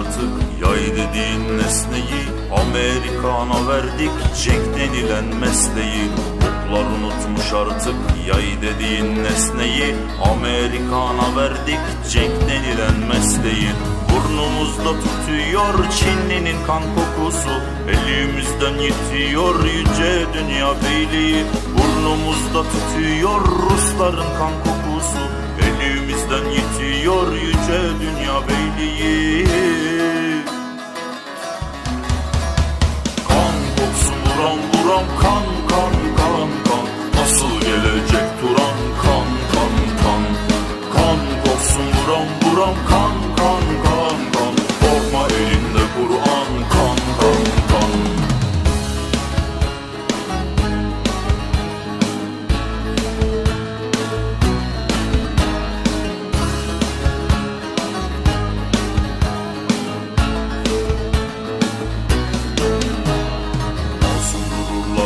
artık Yay dediğin nesneyi Amerikana verdik Cenk denilen mesleği. Oklar unutmuş artık Yay dediğin nesneyi Amerikana verdik Cenk denilen mesleği. Burnumuzda tutuyor Çinli'nin kan kokusu Elimizden yitiyor yüce dünya beyliği. Burnumuzda tutuyor Rusların kan kokusu Elimizden yitiyor yüce dünya beyliği buram buram kan kan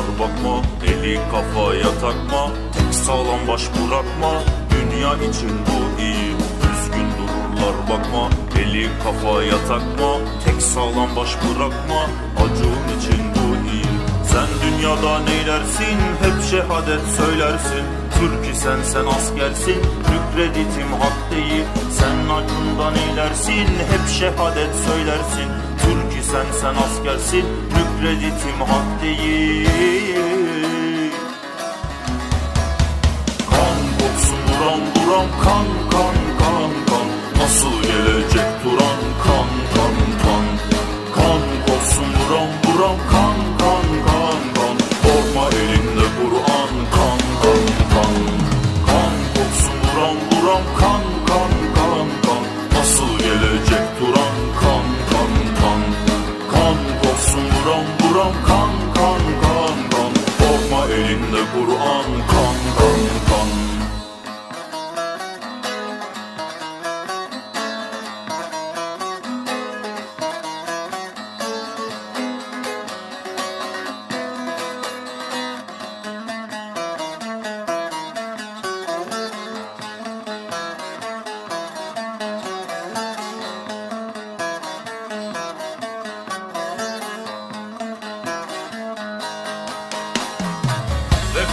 dururlar bakma Eli kafaya takma Tek sağlam baş bırakma Dünya için bu iyi. Düzgün dururlar bakma Eli kafaya takma Tek sağlam baş bırakma Acun için bu iyi. Sen dünyada neylersin Hep şehadet söylersin. Türk isen sen askersin Hükreditim hak değil. Sen acundan eylersin Hep şehadet söylersin İsen sen askersin Hükreditim hak değil. Kan koksun buram buram kan kan kan kan. Nasıl gelecek Turan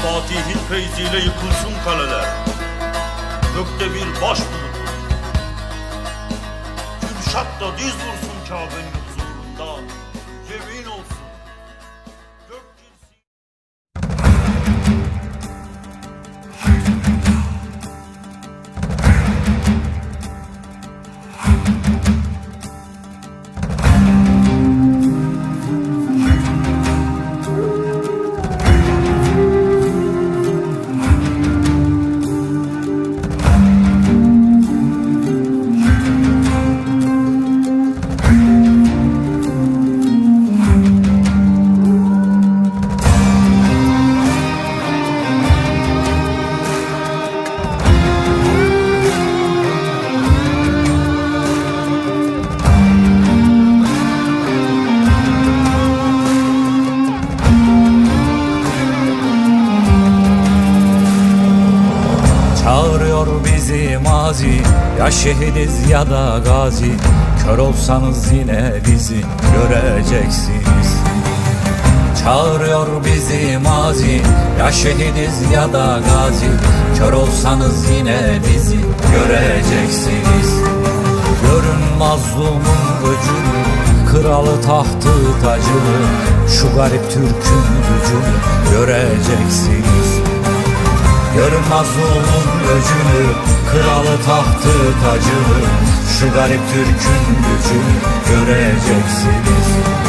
Fatih'in feyziyle yıkılsın kaleler. Gökte bir baş bulut Kürşat da diz vursun Kabe'nin mazi Ya şehidiz ya da gazi. Kör olsanız yine bizi göreceksiniz. Çağırıyor bizi mazi. Ya şehidiz ya da gazi. Kör olsanız yine bizi göreceksiniz. Görün mazlumun öcünü Kralı tahtı tacını Şu garip Türk'ün gücünü Göreceksiniz Görün mazlumun öcünü Kralı tahtı tacını Şu garip Türk'ün gücünü Göreceksiniz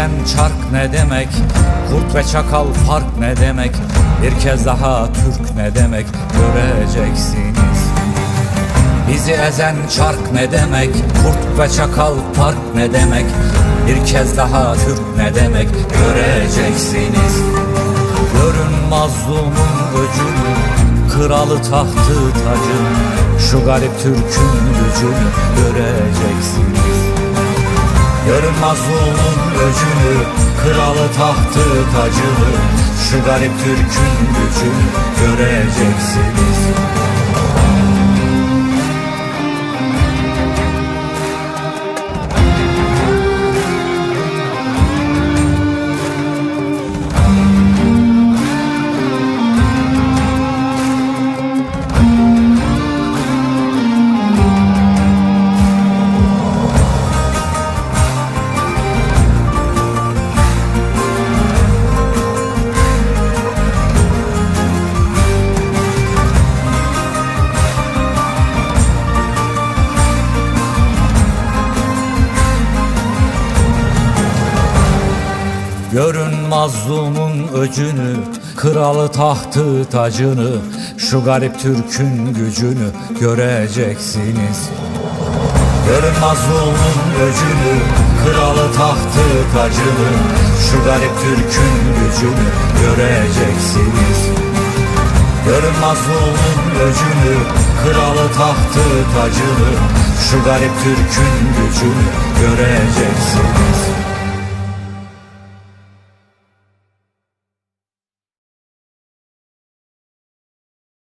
ezen çark ne demek? Kurt ve çakal fark ne demek? Bir kez daha Türk ne demek? Göreceksiniz. Bizi ezen çark ne demek? Kurt ve çakal fark ne demek? Bir kez daha Türk ne demek? Göreceksiniz. Görün mazlumun öcünü Kralı tahtı tacını Şu garip Türk'ün gücünü Göreceksiniz Görün mazlumun öcünü Kralı tahtı tacını Şu garip Türk'ün gücünü Göreceksiniz Görün mazlumun öcünü Kralı tahtı tacını Şu garip Türk'ün gücünü Göreceksiniz. Görün mazlumun öcünü Kralı tahtı tacını Şu garip Türk'ün gücünü Göreceksiniz. Görün mazlumun öcünü Kralı tahtı tacını Şu garip Türk'ün gücünü Göreceksiniz